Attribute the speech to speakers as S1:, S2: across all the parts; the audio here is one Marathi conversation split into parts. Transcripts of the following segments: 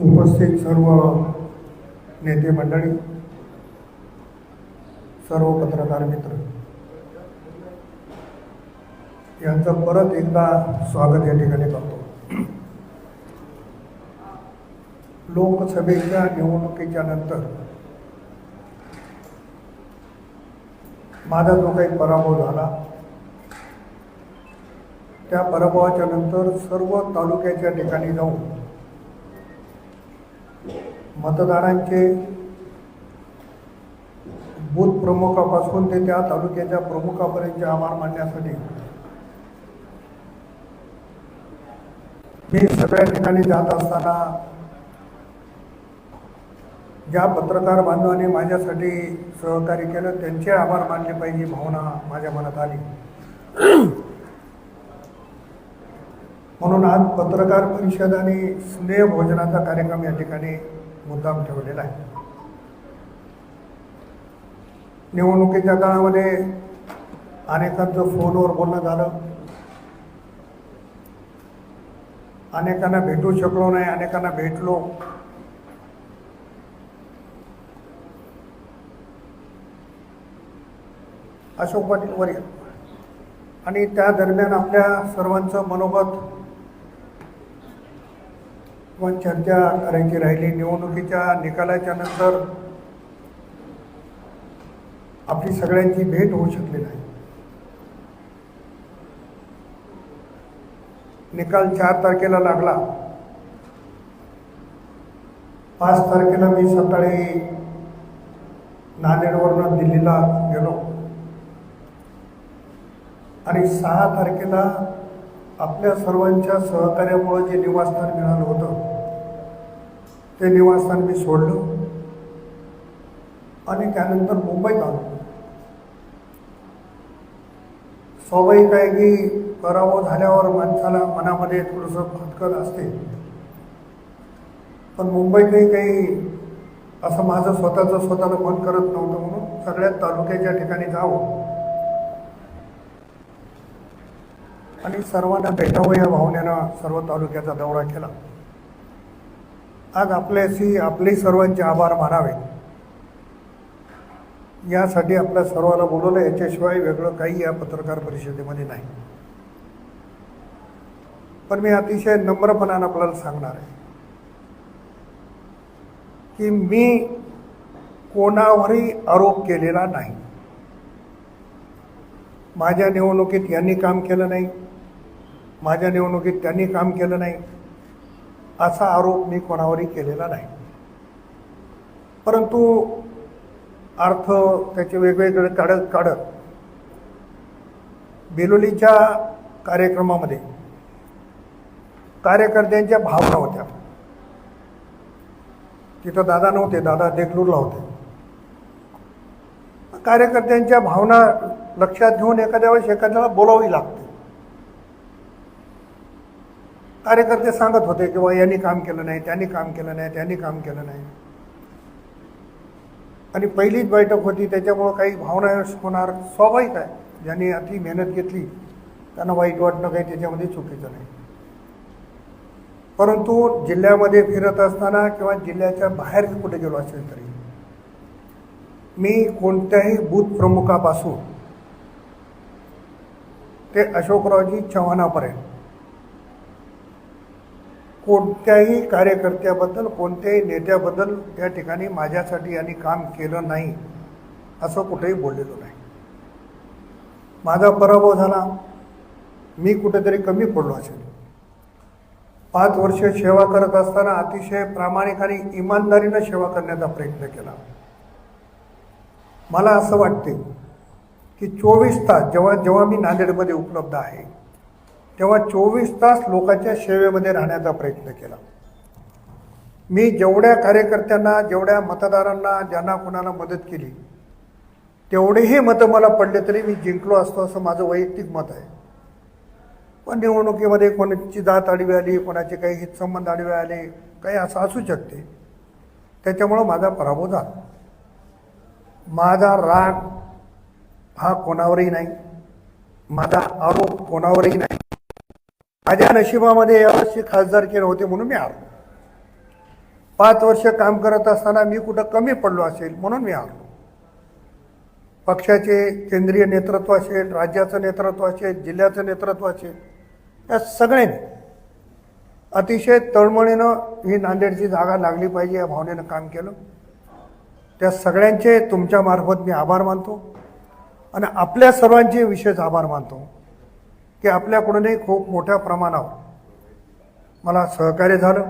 S1: उपस्थित सर्व नेते मंडळी सर्व पत्रकार मित्र यांचं परत एकदा स्वागत या ठिकाणी करतो. लोकसभेच्या निवडणुकीच्या नंतर माझा जो काही पराभव झाला त्या पराभवाच्या नंतर सर्व तालुक्याच्या ठिकाणी जाऊन मतदारांचे बूथ प्रमुखापासून ते त्या तालुक्याच्या प्रमुखापर्यंतचे आभार मानण्यासाठी मी सगळ्या ठिकाणी जात असताना ज्या पत्रकार बांधवांनी माझ्यासाठी सहकार्य केलं त्यांचे आभार मानले पाहिजे भावना माझ्या मनात आली. म्हणून आज पत्रकार परिषद आणि स्नेह भोजनाचा कार्यक्रम या ठिकाणी मुद्दाम ठेवलेला आहे. निवडणुकीच्या काळामध्ये अनेकांचं फोनवर बोलणं झालं. अनेकांना भेटू शकलो नाही अनेकांना भेटलो. अशोक पाटील वर्य आणि त्या दरम्यान आपल्या सर्वांचं मनोगत पण चर्चा करायची राहिली. निवडणुकीच्या निकालाच्या नंतर आपली सगळ्यांची भेट होऊ शकली नाही. निकाल चार तारखेला लागला. पाच तारखेला मी सकाळी नांदेडवरनं दिल्लीला गेलो. आणि सहा तारखेला आपल्या सर्वांच्या सहकार्यामुळं जे निवासस्थान मिळालं होतं ते निवासस्थान मी सोडलं. आणि त्यानंतर मुंबईत आलो. स्वाभाविक आहे की पराभव झाल्यावर माणसाला मनामध्ये थोडंसं भटकत असते. पण मुंबईतही काही असं माझं स्वतःचं स्वतःला मन करत नव्हतं म्हणून सगळ्या तालुक्याच्या ठिकाणी जावं. आणि सर्वांना भेटावं या भावनेनं सर्व तालुक्याचा दौरा केला. आज आपल्याशी आपले सर्वांचे आभार मानावे. यासाठी आपल्या सर्वाला बोलवलं याच्याशिवाय वेगळं काही या पत्रकार परिषदेमध्ये नाही. पण मी अतिशय नम्रपणानं आपल्याला सांगणार आहे की मी कोणावरही आरोप केलेला नाही. माझ्या निवडणुकीत यांनी काम केलं नाही. माझ्या निवडणुकीत त्यांनी काम केलं नाही. असा आरोप मी कोणावरही केलेला नाही. परंतु अर्थ त्याचे वेगवेगळे काढत काढत बेलोलीच्या कार्यक्रमामध्ये कार्यकर्त्यांच्या भावना होत्या. तिथं दादा नव्हते दादा देगलूरला होते. कार्यकर्त्यांच्या भावना लक्षात घेऊन एखाद्या वेळेस एखाद्याला बोलावी लागते. कार्यकर्ते सांगत होते की बा यांनी काम केलं नाही त्यांनी काम केलं नाही त्यांनी काम केलं नाही. आणि पहिलीच बैठक होती त्याच्यामुळं काही भावना होणार स्वाभाविक आहे. ज्यांनी अति मेहनत घेतली त्यांना वाईट वाटणं काही त्याच्यामध्ये चुकीचं नाही. परंतु जिल्ह्यामध्ये फिरत असताना किंवा जिल्ह्याच्या बाहेर कुठे गेलो असेल तरी मी कोणत्याही बूथ प्रमुखापासून ते अशोकरावजी चव्हाणापर्यंत कोणत्याही कार्यकर्त्याबद्दल कोणत्याही नेत्याबद्दल त्या ठिकाणी माझ्यासाठी यांनी काम केलं नाही असं कुठेही बोललेलो नाही. माझा पराभव झाला. मी कुठेतरी कमी पडलो असेल. पाच वर्ष सेवा करत असताना अतिशय प्रामाणिक आणि इमानदारीनं सेवा करण्याचा प्रयत्न केला. मला असं वाटते की चोवीस तास जेव्हा जेव्हा मी नांदेडमध्ये उपलब्ध आहे तेव्हा चोवीस तास लोकांच्या सेवेमध्ये राहण्याचा प्रयत्न केला. मी जेवढ्या कार्यकर्त्यांना जेवढ्या मतदारांना ज्यांना कोणाला मदत केली तेवढेही मतं मला पडले तरी मी जिंकलो असतो असं माझं वैयक्तिक मत आहे. पण निवडणुकीमध्ये कोणाची जात आडवी आली कोणाचे काही हितसंबंध आडवे आले काही असं असू शकते. त्याच्यामुळं माझा पराभव झाला. माझा राग हा कोणावरही नाही. माझा आरोप कोणावरही नाही. माझ्या नशिबामध्ये यावर्षी खासदारकी नव्हते म्हणून मी आलो पाच वर्ष काम करत असताना मी कुठं कमी पडलो असेल म्हणून मी आलो पक्षाचे केंद्रीय नेतृत्व असेल राज्याचं नेतृत्व असेल जिल्ह्याचं नेतृत्व असेल या सगळ्यांनी अतिशय तळमळीनं ही नांदेडची जागा लागली पाहिजे या भावनेनं काम केलं. त्या सगळ्यांचे तुमच्यामार्फत मी आभार मानतो आणि आपल्या सर्वांचे विशेष आभार मानतो. की आपल्याकडूनही खूप मोठ्या प्रमाणावर मला सहकार्य झालं.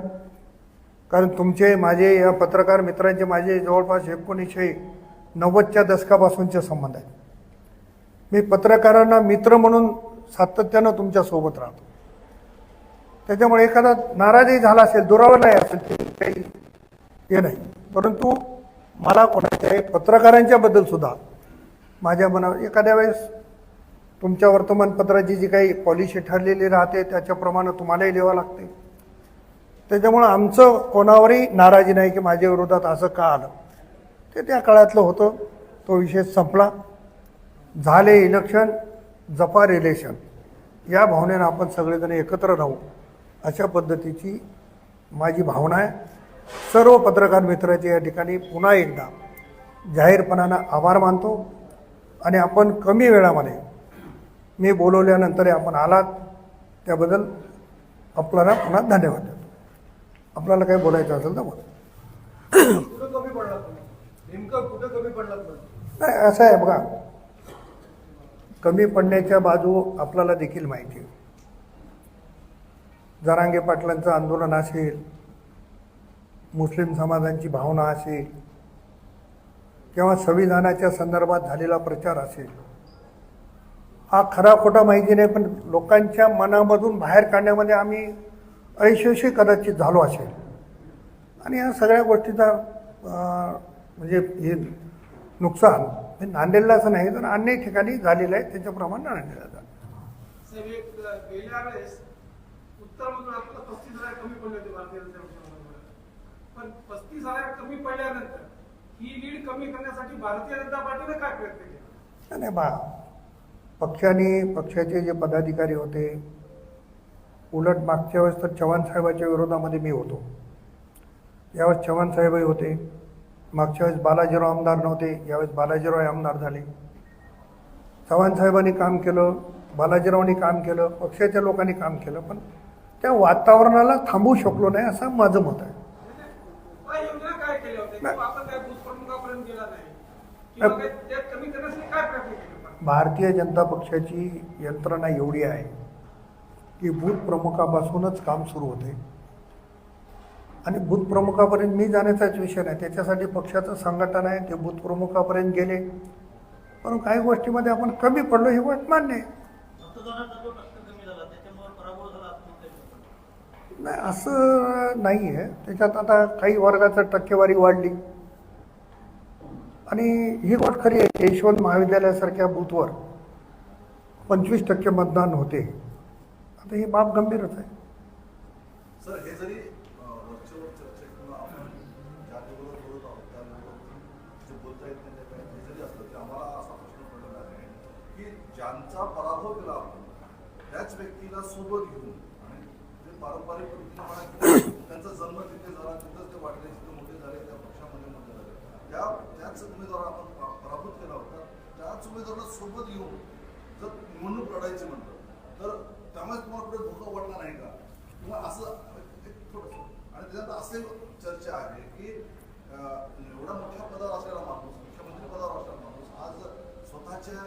S1: कारण तुमचे माझे या पत्रकार मित्रांचे माझे जवळपास एकोणीसशे नव्वदच्या दशकापासूनचे संबंध आहेत. मी पत्रकारांना मित्र म्हणून सातत्यानं तुमच्यासोबत राहतो. त्याच्यामुळे एखादा नाराजही झाला असेल दुरावा नाही असेल काही हे नाही. परंतु मला कोणाच्या पत्रकारांच्याबद्दल सुद्धा माझ्या मनावर एखाद्या वेळेस तुमच्या वर्तमानपत्राची जी काही पॉलिसी ठरलेली राहते त्याच्याप्रमाणे तुम्हालाही लिहावं लागते. त्याच्यामुळं आमचं कोणावरही नाराजी नाही की माझ्या विरोधात असं का आलं. ते त्या काळातलं होतं. तो विषय संपला. झाले इलेक्शन जपा रिलेशन या भावनेनं आपण सगळेजण एकत्र राहू. अशा पद्धतीची माझी भावना आहे. सर्व पत्रकार मित्राचे या ठिकाणी पुन्हा एकदा जाहीरपणानं आभार मानतो. आणि आपण कमी वेळामध्ये मी बोलवल्यानंतर आपण आलात त्याबद्दल आपल्याला पुन्हा धन्यवाद देतो. आपल्याला काही बोलायचं असेल तर बोला. नाही असं आहे बघा. कमी पडण्याच्या बाजू आपल्याला देखील माहिती आहे. जरांगे पाटलांचं आंदोलन असेल मुस्लिम समाजांची भावना असेल किंवा संविधानाच्या संदर्भात झालेला प्रचार असेल हा खरा खोटा माहिती नाही पण लोकांच्या मनामधून बाहेर काढण्यामध्ये आम्ही अयशस्वी कदाचित झालो असेल. आणि या सगळ्या गोष्टीचा म्हणजे हे नुकसान हे नांदेडलाच नाही तर अन्य ठिकाणी झालेलं आहे. त्याच्याप्रमाणे नांदेडला झालं.
S2: कमी पण पस्तीस हजार पडल्यानंतर ही लीड कमी करण्यासाठी भारतीय जनता पार्टीने काय प्रयत्न केला?
S1: नाही बा पक्षाने पक्षाचे जे पदाधिकारी होते उलट मागच्या वेळेस तर चव्हाण साहेबाच्या विरोधामध्ये मी होतो. यावेळेस चव्हाण साहेबही होते. मागच्या वेळेस बालाजीराव आमदार नव्हते यावेळेस बालाजीराव आमदार झाले. चव्हाण साहेबांनी काम केलं बालाजीरावनी काम केलं पक्षाच्या लोकांनी काम केलं पण त्या वातावरणाला थांबवू शकलो नाही असं माझं मत आहे.
S2: नाही.
S1: भारतीय जनता पक्षाची यंत्रणा एवढी आहे की बूथ प्रमुखापासूनच काम सुरू होते. आणि बूथ प्रमुखापर्यंत मी जाण्याचाच विषय नाही. त्याच्यासाठी पक्षाचं संघटन आहे ते बूथ प्रमुखापर्यंत गेले. पण काही गोष्टीमध्ये आपण कमी पडलो ही गोष्ट मान्य नाही असं नाही आहे त्याच्यात आता काही वर्गाचं टक्केवारी वाढली. आणि ही गोष्ट खरी आहे की यशवंत महाविद्यालयासारख्या बूथवर पंचवीस टक्के मतदान होते. आता ही बाब गंभीरच आहे.
S3: सर ज्यांचा पराभव केला आपण त्याच व्यक्तीला सोबत घेऊन पारंपरिक त्यांचा जन्म तिथे झाला तिथंच ते तिथे मोठे झाले त्या पक्षामध्ये मोठे झाले त्या त्याच उमेदवार आपण परा- पराभूत केला होता पाच उमेदवारांना सोबत घेऊन जर निवडणूक लढायची म्हणलं तर त्यामुळे तुम्हाला कुठे धोका वाटला नाही का? किंवा असं थोडंसं. आणि त्याच्यात असे चर्चा आहे की एवढा मोठ्या पदावर असलेला माणूस मुख्यमंत्री पदावर असलेला माणूस आज स्वतःच्या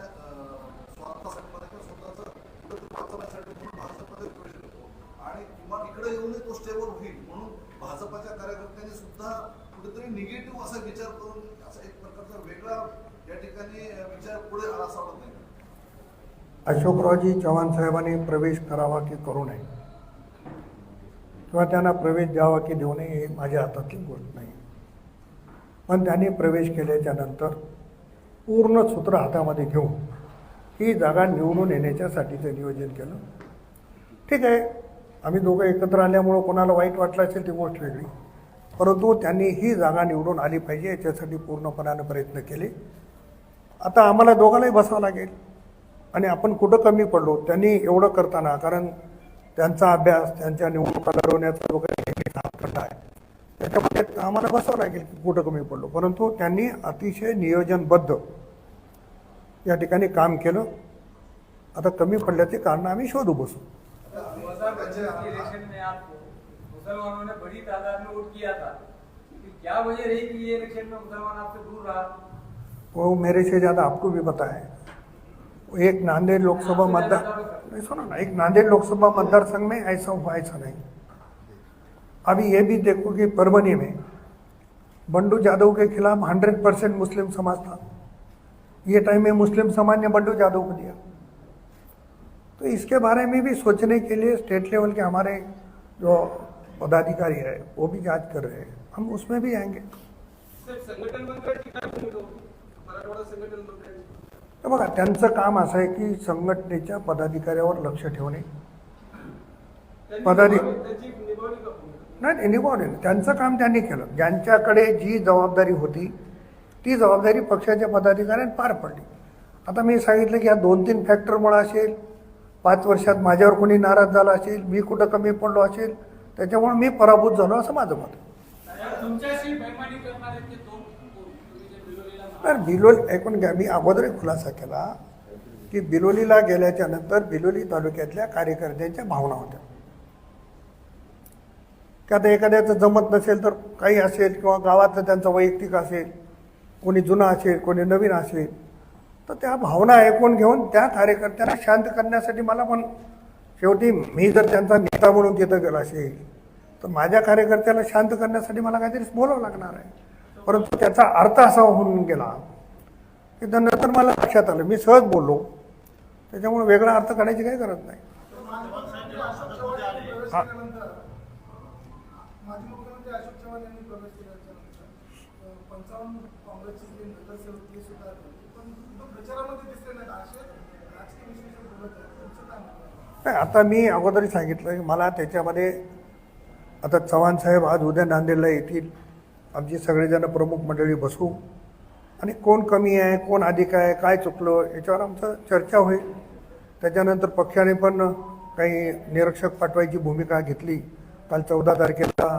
S3: स्वार्थासाठी म्हणा किंवा स्वतःचं कुठेतरी वाचवण्यासाठी म्हणून भाजपमध्ये प्रवेश करतो. आणि किंवा इकडे येऊनही तो स्टेबल होईल म्हणून भाजपाच्या कार्यकर्त्यांनी सुद्धा कुठेतरी निगेटिव्ह असा विचार करून असा एक प्रकारचा वेगळा या ठिकाणी विचार पुढे आला असा वाटत नाही.
S1: अशोकरावजी चव्हाण साहेबांनी प्रवेश करावा की करू नये? किंवा त्यांना प्रवेश द्यावा की देऊ नये हे माझ्या हातातली गोष्ट नाही. पण त्यांनी प्रवेश केल्याच्यानंतर पूर्ण सूत्र हातामध्ये घेऊन ही जागा निवडून येण्याच्यासाठीचं नियोजन केलं. ठीक आहे आम्ही दोघं एकत्र आल्यामुळं कोणाला वाईट वाटलं असेल ती गोष्ट वेगळी. परंतु त्यांनी ही जागा निवडून आली पाहिजे याच्यासाठी पूर्णपणाने प्रयत्न केले. आता आम्हाला दोघांनाही बसावं लागेल. आणि आपण कुठं कमी पडलो त्यांनी एवढं करताना कारण त्यांचा अभ्यास त्यांच्या निवडणुका लढवण्याचा वगैरे नेहमीच आहे त्याच्यामध्ये आम्हाला बसावं लागेल कुठं कमी पडलो. परंतु त्यांनी अतिशय नियोजनबद्ध या ठिकाणी काम केलं. आता कमी पडल्याचे कारण आम्ही शोधू बसू.
S4: मुसलमानों ने बड़ी तादाद में वोट किया था. क्या वजह रही कि ये इलेक्शन में मुसलमान आपसे दूर रहा?
S1: वो मेरे से ज़्यादा आपको भी पता है। एक नांदेड़ लोकसभा मतदार नहीं, सुनो ना, एक नांदेड़ लोकसभा मतदार संघ में ऐसा हुआ, ऐसा नहीं। अभी ये भी देखो कि परवनी में बंडू जादव के खिलाफ हंड्रेड परसेंट मुस्लिम समाज था। ये टाइम में मुस्लिम समाज ने बंडू जादव को दिया। तो इसके बारे में भी सोचने के लिए स्टेट लेवल के हमारे जो पदाधिकारी है, वो भी जाँच कर रहे हैं। हम उसमें भी आएँगे।
S2: साहेब
S1: तर बघा त्यांचं काम असं आहे की संघटनेच्या पदाधिकाऱ्यावर लक्ष ठेवणे. पदाधिक- नाही निभावले. त्यांचं काम त्यांनी केलं. ज्यांच्याकडे जी जबाबदारी होती ती जबाबदारी पक्षाच्या पदाधिकाऱ्यांनी पार पडली. आता मी सांगितलं की या दोन तीन फॅक्टरमुळे असेल पाच वर्षात माझ्यावर कोणी नाराज झाला असेल मी कुठं कमी पडलो असेल त्याच्यामुळे मी पराभूत झालो असं माझं मत आहे.
S4: तुमच्याशी बेमानी करणारे ते दोन तुम्ही जे बिलोलीला
S1: तर बिलोली ऐकून घ्या मी अगोदर एक खुलासा केला की बिलोलीला गेल्याच्यानंतर बिलोली तालुक्यातल्या कार्यकर्त्यांच्या भावना होत्या. की आता एखाद्याचं जमत नसेल तर काही असेल किंवा गावातलं त्यांचं वैयक्तिक असेल कोणी जुना असेल कोणी नवीन असेल तर त्या भावना ऐकून घेऊन त्या कार्यकर्त्यांना शांत करण्यासाठी मला पण शेवटी मी जर त्यांचा नेता म्हणून तिथं गेलो असेल तर माझ्या कार्यकर्त्याला शांत करण्यासाठी मला काहीतरी बोलावं लागणार आहे. परंतु त्याचा अर्थ असा होऊन गेला की नंतर मला लक्षात आलं. मी सहज बोललो. त्याच्यामुळे वेगळा अर्थ काढायची काही गरज नाही. हा.
S2: काय
S1: नाही आता मी अगोदरही सांगितलं की मला त्याच्यामध्ये आता चव्हाण साहेब आज उद्या नांदेडला येतील. आमची सगळेजण प्रमुख मंडळी बसू. आणि कोण कमी आहे कोण अधिक आहे काय चुकलं याच्यावर आमचं चर्चा होईल. त्याच्यानंतर पक्षाने पण काही निरीक्षक पाठवायची भूमिका घेतली. काल चौदा तारखेला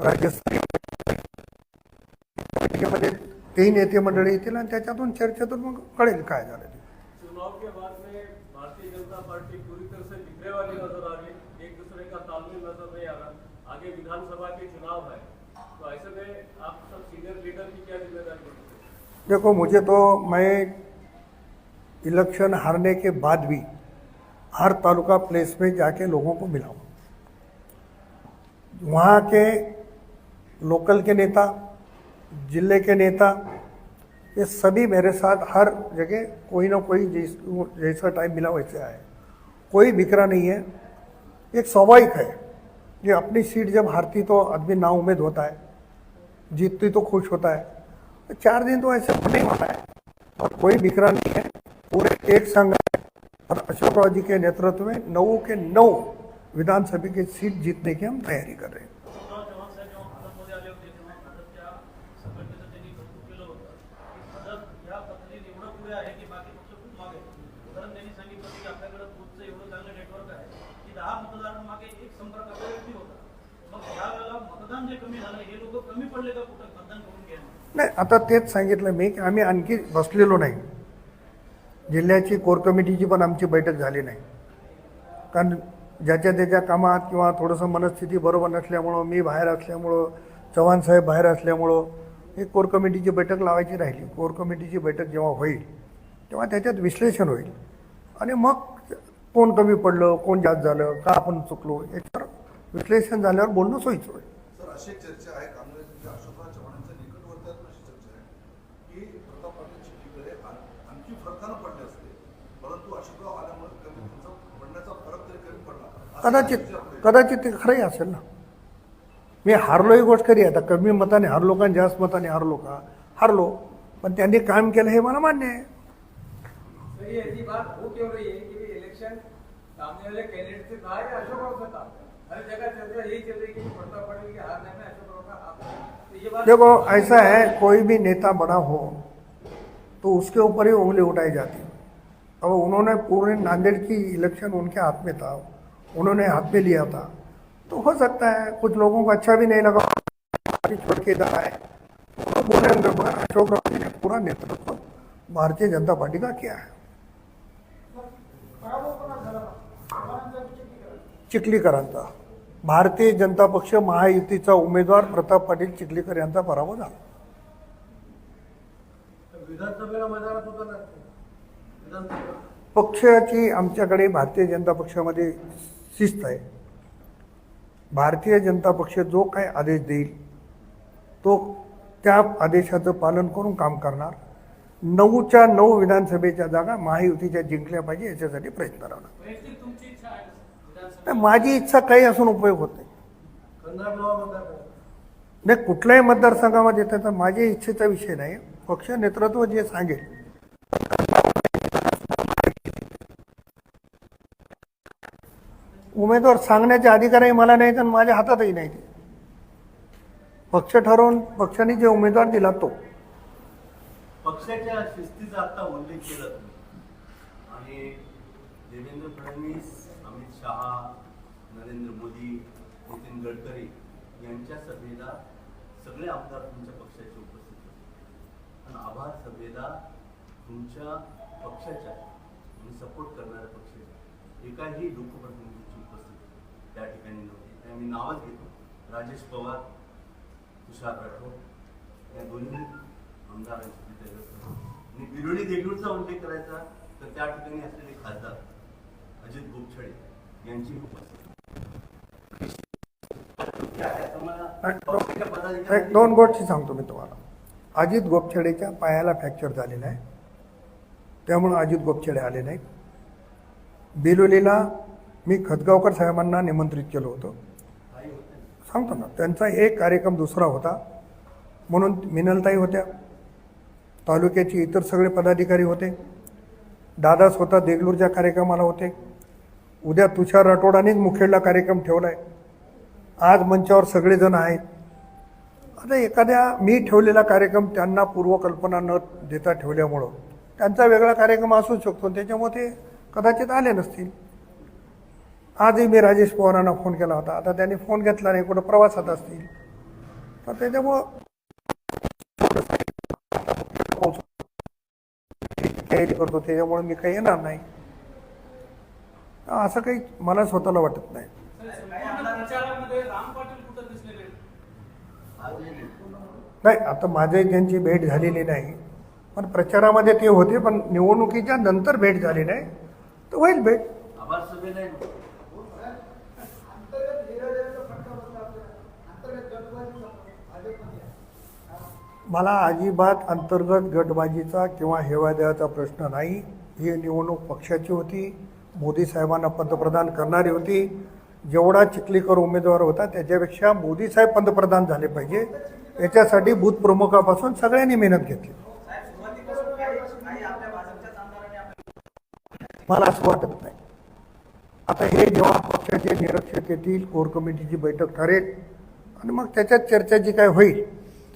S1: राज्यस्तरीय बैठकीमध्ये तेही नेते मंडळी येतील आणि त्याच्यातून चर्चेतून मग कळेल काय झालं. देखो, मुझे तो मैं इलेक्शन हारने के बाद भी हर तालुका प्लेस में जाके लोगों को मिला हूँ। वहाँ के लोकल के नेता, ज़िले के नेता, ये सभी मेरे साथ हर जगह कोई ना कोई जिस टाइम मिला वैसे आए। कोई बिखरा नहीं है। एक स्वाभाविक है ये अपनी सीट जब हारती तो आदमी ना उम्मीद होता है, जीतती तो खुश होता है। तो चार दिन तो ऐसे होने वाला है और कोई बिखरा नहीं है। पूरे एक संघ है और अशोक राव जी के नेतृत्व में नौ के नौ विधानसभा की सीट जीतने की हम तैयारी कर रहे हैं। नाही आता तेच सांगितलं मी की आम्ही आणखी बसलेलो नाही. जिल्ह्याची कोर कमिटीची पण आमची बैठक झाली नाही. कारण ज्याच्या त्याच्या कामात किंवा थोडंसं मनस्थिती बरोबर नसल्यामुळं मी बाहेर असल्यामुळं चव्हाण साहेब बाहेर असल्यामुळं ही कोर कमिटीची बैठक लावायची राहिली. कोर कमिटीची बैठक जेव्हा होईल तेव्हा त्याच्यात विश्लेषण होईल. आणि मग कोण कमी पडलं कोण जास्त झालं का आपण चुकलो याच्यावर विश्लेषण झाल्यावर बोलणं सोयीचं होईल
S3: सर अशी एक चर्चा आहे काँग्रेसचे अशोकराव चव्हाणांच्या निकटवर्त्यात अशी चर्चा आहे की प्रताप पाटील चिखलीकडे आण- आणखी फरकानं पडले असते परंतु अशोकराव आल्यामुळे कमी तुमचा पडण्याचा फरक तरी कमी पडला असं
S1: कदाचित. कदाचित ते खरंही असेल ना. मी हारलो ही गोष्ट खरी आता कमी मताने हारलो का जास्त मताने हारलो का? हारलो. पण त्यांनी काम केलं हे मला मान्य आहे. देखो ऐसा है कोई भी नेता बड़ा हो तो उसके ऊपर ही उंगली उठाई जाती अब उन्होंने पूरे नांदेड़ की इलेक्शन उनके हाथ में था। उन्होंने हाथ में लिया था। तो हो सकता है कुछ लोगों को अच्छा भी नहीं लगा। छोड़ केदार है पूरा बोलेंगे पर अशोक राव जी ने पूरा नेतृत्व भारतीय जनता पार्टी का किया है।
S2: केला.
S1: चिखलीकरांचा। भारतीय जनता पक्ष महायुतीचा उमेदवार प्रताप पाटील चिखलीकर यांचा पराभव झाला. पक्षाची आमच्याकडे भारतीय जनता पक्षामध्ये शिस्त आहे. भारतीय जनता पक्ष जो काय आदेश देईल तो त्या आदेशाचं पालन करून काम करणार. नऊच्या नऊ विधानसभेच्या जागा महायुतीच्या जिंकल्या पाहिजे याच्यासाठी प्रयत्न राहणार. माझी इच्छा काही असून उपयोग होत नाही. नाही कुठल्याही मतदारसंघामध्ये त्याचा माझ्या इच्छेचा विषय नाही. पक्ष नेतृत्व जे सांगेल उमेदवार सांगण्याचे अधिकारही मला नाहीत आणि माझ्या हातातही नाही ते पक्ष ठरवून पक्षाने जे उमेदवार दिला तो.
S5: पक्षाच्या शिस्तीचा आता उल्लेख केला आणि देवेंद्र फडणवीस अमित शहा नरेंद्र मोदी नितीन गडकरी यांच्या सभेला सगळे आमदार तुमच्या पक्षाचे उपस्थित होते. आणि आभार सभेला तुमच्या पक्षाच्या आणि सपोर्ट करणाऱ्या पक्षाच्या एकाही लोकप्रतिनिधी त्या ठिकाणी नव्हती. त्या मी नावच घेतो. राजेश पवार तुषार राठोड या दोन्ही आमदारांची तिथे. आणि बिरोडी देगलूरचा उल्लेख करायचा तर त्या ठिकाणी असलेले खासदार अजित गोपछडे यांची त्या- तुम्हाला
S1: एक दोन गोष्टी सांगतो मी तुम्हाला. अजित गोपछडेच्या पायाला फ्रॅक्चर झालेला आहे. त्यामुळे अजित गोपछडे आले नाहीत. बिलोलीला मी खतगावकर साहेबांना निमंत्रित केलं होतं. सांगतो ना त्यांचा एक कार्यक्रम दुसरा होता. म्हणून मिनलताई होत्या तालुक्याचे इतर सगळे पदाधिकारी होते. दादा स्वतः देगलूरच्या कार्यक्रमाला होते. उद्या तुषार राठोडानेच मुखेडला कार्यक्रम ठेवला आहे आज मंचावर सगळेजण आहेत. आता एखाद्या मी ठेवलेला कार्यक्रम त्यांना पूर्वकल्पना न देता ठेवल्यामुळं त्यांचा वेगळा कार्यक्रम असू शकतो. त्याच्यामुळे ते कदाचित आले नसतील. आजही मी राजेश पवारांना फोन केला होता. आता त्यांनी फोन घेतला नाही कुठं प्रवासात असतील. तर त्याच्यामुळं तयारी करतो त्याच्यामुळे मी काही येणार नाही. असं काही मला स्वतःला वाटत नाही.
S5: नाही.
S1: नाही आता माझे त्यांची भेट झालेली नाही पण प्रचारामध्ये ते होते पण निवडणुकीच्या नंतर भेट झाली नाही तर होईल भेट
S5: आभार सभेला आहे.
S2: अंतर्गत निराधाराचा फटका बसला आपल्याला अंतर्गत गटबाजी भाजपमध्ये आहे.
S1: मला अजिबात अंतर्गत गटबाजीचा किंवा हेवाद्याचा प्रश्न नाही. ही निवडणूक पक्षाची होती. मोदी साहेबांना पंतप्रधान करणारी होती. जेवढा चिखलीकर उमेदवार होता त्याच्यापेक्षा मोदी साहेब पंतप्रधान झाले पाहिजे. याच्यासाठी बूथप्रमुखापासून सगळ्यांनी मेहनत घेतली. मला असं वाटत नाही. आता हे जेव्हा पक्षाचे निरीक्षक येतील कोर कमिटीची बैठक ठरेल आणि मग त्याच्यात चर्चा जी काय होईल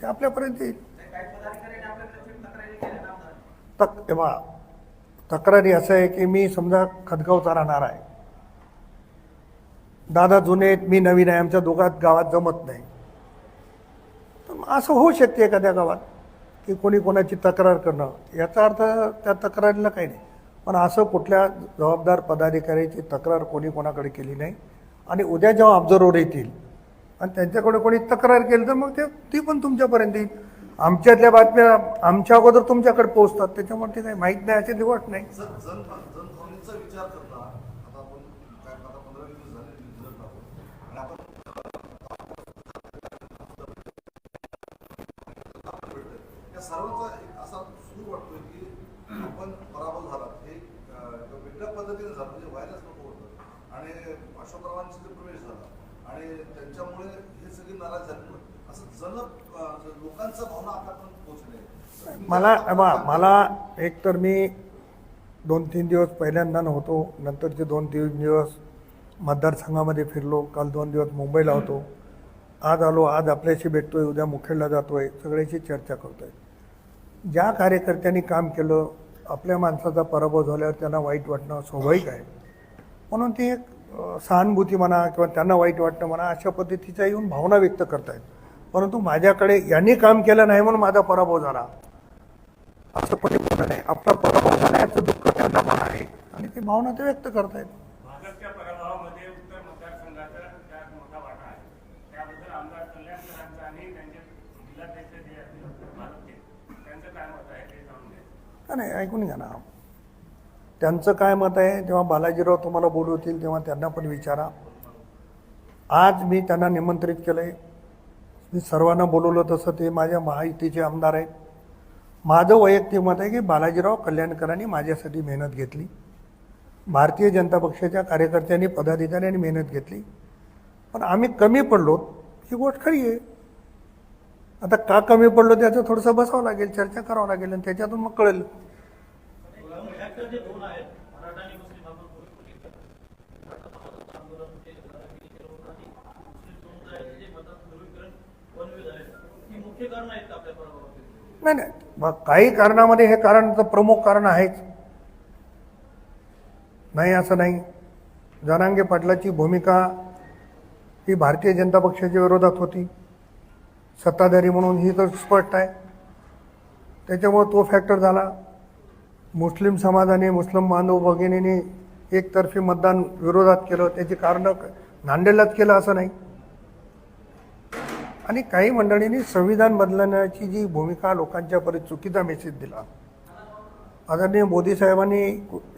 S1: ते आपल्यापर्यंत येईल
S6: काही पदाधिकाऱ्यांनी आपल्याकडे थेट तक्रारी केल्या ना आमदारांनी.
S1: तक तेव्हा तक्रारी असं आहे की मी समजा खदगावचा राहणार आहे. दादा जुने आहेत मी नवीन आहे आमच्या दोघात गावात जमत नाही. तर मग असं होऊ शकते एखाद्या गावात की कोणी कोणाची तक्रार करणं. याचा अर्थ त्या तक्रारीला काही नाही. पण असं कुठल्या जबाबदार पदाधिकाऱ्याची तक्रार कोणी कोणाकडे केली नाही. आणि उद्या जेव्हा ऑब्झर्वर येतील आणि त्यांच्याकडे कोणी तक्रार केली तर मग ते ती पण तुमच्यापर्यंत येईल. आमच्यातल्या बातम्या आमच्या अगोदर तुमच्याकडे पोहोचतात त्याच्यामुळे ते काही माहीत नाही अशी निवड नाही.
S3: विचार करता काय झाले आणि या सर्वांचा एक असा सूर की झाला हे पद्धतीने झालं म्हणजे नको आणि अशोकरावांचा प्रवेश झाला आणि त्यांच्यामुळे हे सगळी नाराज झाली.
S1: मला बा मला एक तर मी दोन तीन दिवस पहिल्यांदा नव्हतो. नंतरचे दोन तीन दिवस मतदारसंघामध्ये फिरलो. काल दोन दिवस मुंबईला होतो. आज आलो. आज आपल्याशी भेटतोय. उद्या मुखेडला जातोय. सगळ्याशी चर्चा करतोय. ज्या कार्यकर्त्यांनी काम केलं आपल्या माणसाचा पराभव झाल्यावर त्यांना वाईट वाटणं स्वाभाविक आहे. म्हणून ती एक सहानुभूती म्हणा किंवा त्यांना वाईट वाटणं म्हणा अशा पद्धतीच्या येऊन भावना व्यक्त करतायत. परंतु माझ्याकडे यांनी काम केलं नाही म्हणून माझा पराभव झाला. असं कोणी बोललं नाही आपला पराभव झाला याचं दुःख त्यांना पण आहे. आणि ती भावना ते व्यक्त करतायत. नाही ऐकून घ्या ना. त्यांचं काय मत आहे? जेव्हा बालाजीराव तुम्हाला बोलवतील तेव्हा त्यांना पण विचारा. आज मी त्यांना निमंत्रित केलं आहे मी सर्वांना बोलवलं तसं ते माझ्या महायुतीचे आमदार आहेत. माझं वैयक्तिक मत आहे की बालाजीराव कल्याणकरांनी माझ्यासाठी मेहनत घेतली. भारतीय जनता पक्षाच्या कार्यकर्त्यांनी पदाधिकाऱ्यांनी मेहनत घेतली. पण आम्ही कमी पडलो ही गोष्ट खरी आहे. आता का कमी पडलो त्याचं थोडंसं बसावं लागेल चर्चा करावं लागेल आणि त्याच्यातून मग कळेल
S6: फॅक्टर जे दोन आहेत मराठा आणि मुस्लिम आपण बोलू आंदोलन ते दादागिरी केलं होतं आणि मुस्लिम समुदायाचे जे मतात ध्रुवीकरण वन वे झाले ही मुख्य कारण आहेत का आपल्या पराभवाचे
S1: नाही नाही. मग काही कारणामध्ये हे कारण तर प्रमुख कारण आहेच. नाही असं नाही. जनांगे पाटलाची भूमिका ही भारतीय जनता पक्षाच्या विरोधात होती. सत्ताधारी म्हणून ही तर स्पष्ट आहे. त्याच्यामुळे तो फॅक्टर झाला. मुस्लिम समाजाने मुस्लिम बांधव भगिनीने एकतर्फी मतदान विरोधात केलं. त्याची कारणं नांदेडलाच केलं असं नाही. आणि काही मंडळींनी संविधान बदलण्याची जी भूमिका लोकांच्यापर्यंत चुकीचा मेसेज दिला. आदरणीय मोदी साहेबांनी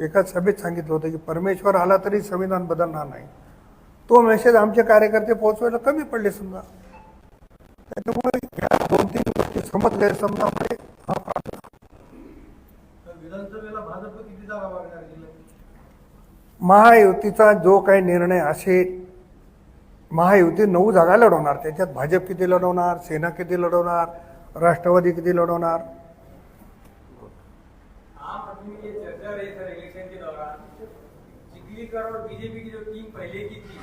S1: एका सभेत सांगितलं होतं की परमेश्वर आला तरी संविधान बदलणार नाही. तो मेसेज आमचे कार्यकर्ते पोहोचवायला कमी पडले समजा. त्याच्यामुळे या दोन तीन गोष्टी समज गैरसमजामुळे हा महायुतीचा जो काही निर्णय असेल महायुती नऊ जागा लढवणार. त्याच्यात भाजप किती लढवणार सेना किती लढवणार राष्ट्रवादी किती लढवणार?
S4: आम आदमी में ये चर्चा रही सर इलेक्शन के दौरान. चिखलीकर और बीजेपी की जो टीम पहले की थी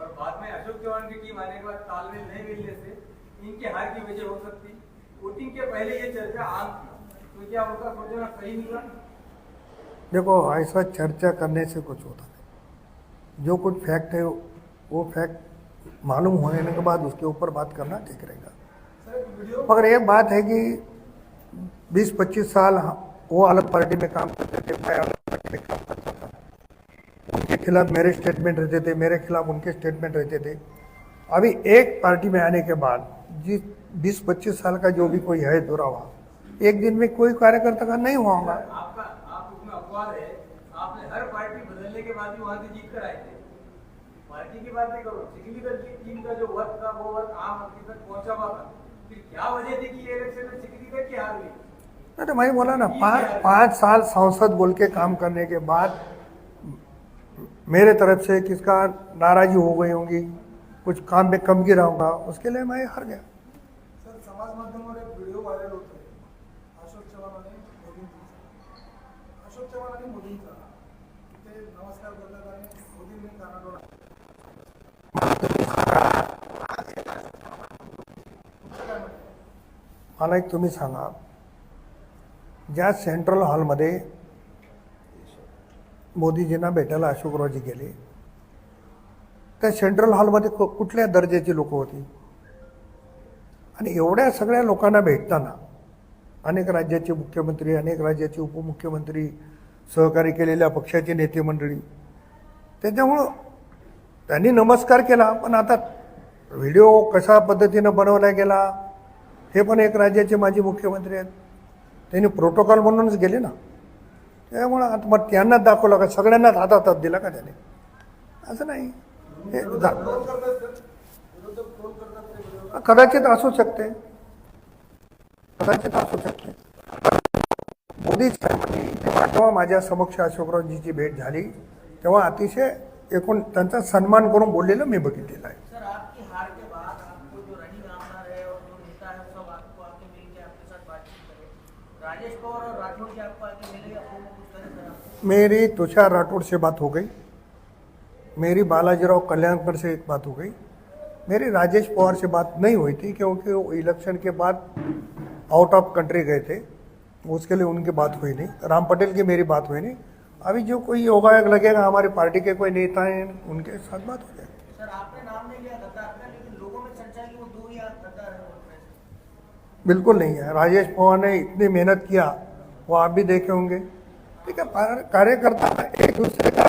S4: और बाद में अशोक चौहान की टीम आने के बाद तालमेल नहीं मिलने से इनके हार की वजह हो
S1: देखो ऐसा चर्चा करने से कुछ होता नहीं। जो कुछ फैक्ट है वो फैक्ट मालूम होने के बाद उसके ऊपर बात करना ठीक रहेगा। मगर एक बात है कि 20-25 साल वो अलग पार्टी में काम करते थे, मैं अलग पार्टी में काम करता था। उनके खिलाफ मेरे स्टेटमेंट रहते थे, मेरे खिलाफ उनके स्टेटमेंट रहते थे। अभी एक पार्टी में आने के बाद, जिस 20-25 साल का जो भी कोई है दौरा हुआ एक दिन में कोई कार्यकर्ता का नहीं हुआ होगा।
S4: आपका, आप उसमें अपवाद है आपने हर पार्टी बदलने के बाद भी वहाँ से जीत कर आए थे की बात नहीं करो। की टीम का जो वर्क था वो वर्क आम आदमी तक पहुँचा हुआ था। फिर क्या वजह थी कि ये इलेक्शन में चिखलीकर की हार हुई?
S1: नहीं तो मैं बोला ना पाँच पाँच साल सांसद बोल के काम करने के बाद मेरे तरफ़ से किसका नाराजी हो गई होंगी कुछ काम में कम गिरा होगा उसके लिए मैं हार गया।
S2: सर समाज माध्यमावर एक व्हिडिओ व्हायरल होतोय अशोक चव्हाण आणि मोदींचा अशोक चव्हाण आणि मोदींचा ते नमस्कार करतात आणि मोदींनी कानाडोळा
S1: मला एक तुम्ही सांगा. ज्या सेंट्रल हॉलमध्ये मोदीजींना भेटायला अशोकरावजी गेले त्या सेंट्रल हॉलमध्ये कु- कुठल्या दर्जाची लोक होती? आणि एवढ्या सगळ्या लोकांना भेटताना अनेक राज्याचे मुख्यमंत्री अनेक राज्याचे उपमुख्यमंत्री सहकारी केलेल्या पक्षाचे नेते मंडळी त्याच्यामुळं त्यांनी नमस्कार केला पण आता व्हिडिओ कशा पद्धतीनं बनवला गेला हे पण एक राज्याचे माजी मुख्यमंत्री आहेत. त्यांनी प्रोटोकॉल म्हणूनच गेले ना. त्यामुळं आता मग त्यांनाच दाखवलं का? सगळ्यांनाच हातात हात दिला का त्याने? असं नाही. हे कदाचित असू शकते. कदाचित असू शकते. मोदी साहेबांनी जेव्हा माझ्या समक्ष अशोकरावजीची भेट झाली तेव्हा अतिशय एकूण त्यांचा सन्मान करून बोललेलं मी बघितलेलं आहे.
S6: सर आपकी हार के बाद आपको जो रनिंग आमदार है और जो नेता है वो सब आपको आके मिल के आपके साथ बातचीत करे। राजेश पवार और राठौड़ जी आपको आके मिले या फोन में कुछ करे सर आपको?
S1: मेरी तुषार राठौड़ से बात हो गई। मेरी बालाजीराव कल्याणकर से एक बात हो गई। मेरी राजेश पवार से बात नहीं हुई थी क्योंकि वो इलेक्शन के बाद आउट ऑफ कंट्री गए थे। उसके लिए उनकी बात हुई नहीं। राम पटेल की मेरी बात हुई नहीं। अभी जो कोई होगा लगेगा हमारी पार्टी के कोई नेता हैं उनके साथ बात हो जाएगी।
S6: सर आपने नाम नहीं लिया गद्दार का लेकिन लोगों में चर्चा है कि वो दो या घाटा है बोल रहे हैं
S1: बिल्कुल नहीं है। राजेश पवार ने इतनी मेहनत किया वो आप भी देखे होंगे। ठीक है पार- कार्यकर्ता एक दूसरे का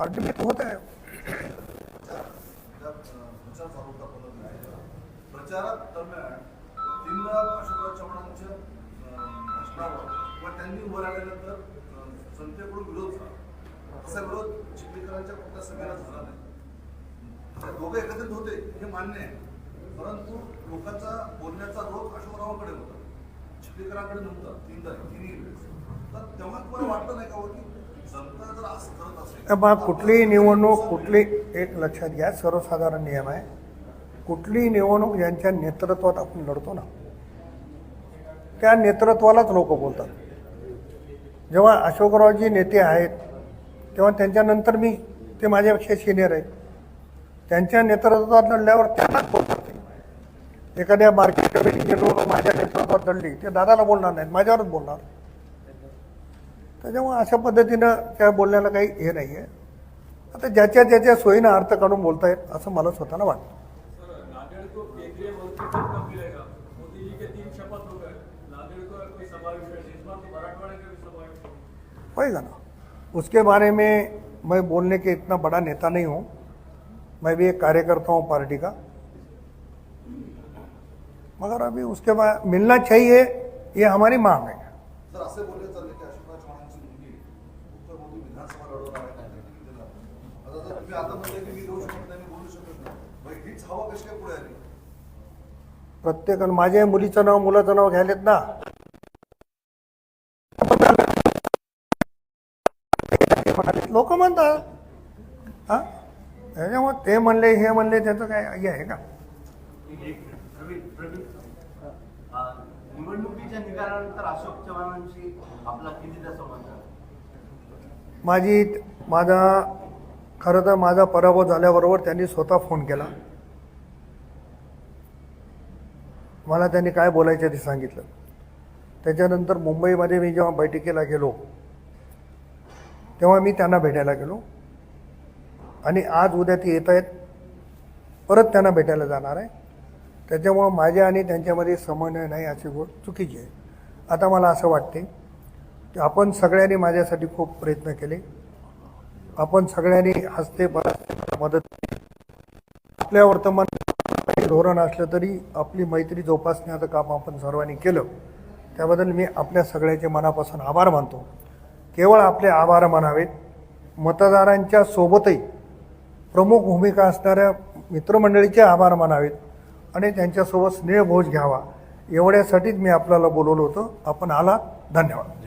S1: आर्ग्यूमेंट होता है।
S3: त्या, अं, प्रचार चालू होता पद्धतीने प्रचारात तसा विरोध चिखलीकरांच्या सभेला झाला नाही. दोघं एकत्रित होते हे मान्य आहे. परंतु लोकांचा बोलण्याचा रोख अशोकरावांकडे होता. चिखलीकरांकडे नव्हता तीनदा तिन्ही वेळेस. तर तेव्हा तुम्हाला वाटलं नाही का हो की जनता जर असं करत असेल
S1: बघा कुठलीही निवडणूक कुठली एक लक्षात घ्या सर्वसाधारण नियम आहे. कुठलीही निवडणूक ज्यांच्या नेतृत्वात आपण लढतो ना त्या नेतृत्वालाच लोक बोलतात. जेव्हा अशोकरावजी नेते आहेत तेव्हा त्यांच्यानंतर मी ते माझ्यापेक्षा सिनियर आहेत त्यांच्या नेतृत्वात लढल्यावर त्यांनाच बोलतात एखाद्या मार्केट कमिटीचे लोक माझ्या नेतृत्वात लढली ते दादाला बोलणार नाहीत माझ्यावरच बोलणार. त्याच्यामुळे अशा पद्धतीनं त्या बोलण्याला काही हे नाही आहे आता ज्याच्या ज्याच्या सोयीनं अर्थ काढून बोलतायत असं मला स्वतःला वाटतं.
S7: सर का
S1: ना? उसके बारे में मैं बोलने के इतना बड़ा नेता नहीं हूँ। मैं भी एक कार्यकर्ता हूँ पार्टी का। मगर अभी उसके बाद मिलना चाहिए ये हमारी मांग है।
S3: प्रत्येक असे बोलले चालले की अशोकराव चव्हाणांची मुलगी
S1: लोक म्हणतात. हा? त्याच्यामुळे ते म्हणले हे म्हणले त्याचं काय हे आहे का?
S5: निवडणुकीच्या निकालानंतर अशोक चव्हाणांशी आपला संबंध?
S1: माझी माझा खरं तर माझा पराभव झाल्याबरोबर त्यांनी स्वतः फोन केला. मला त्यांनी काय बोलायचं ते सांगितलं. त्याच्यानंतर मुंबईमध्ये मी जेव्हा बैठकीला गेलो तेव्हा मी त्यांना भेटायला गेलो. आणि आज उद्या ते येत आहेत. परत त्यांना भेटायला जाणार आहे. त्याच्यामुळं माझ्या आणि त्यांच्यामध्ये समन्वय नाही अशी गोष्ट चुकीची आहे. आता मला असं वाटते की आपण सगळ्यांनी माझ्यासाठी खूप प्रयत्न केले. आपण सगळ्यांनी हस्ते बरसते मदत केली. आपल्या वर्तमान धोरण असलं तरी आपली मैत्री जोपासण्याचं काम आपण सर्वांनी केलं. त्याबद्दल मी आपल्या सगळ्याचे मनापासून आभार मानतो. केवळ आपले आभार मानावेत. मतदारांच्या सोबतही प्रमुख भूमिका असणाऱ्या मित्रमंडळीचे आभार मानावेत आणि त्यांच्यासोबत स्नेहभोज घ्यावा. एवढ्यासाठीच मी आपल्याला बोलवलं होतं. आपण आला धन्यवाद.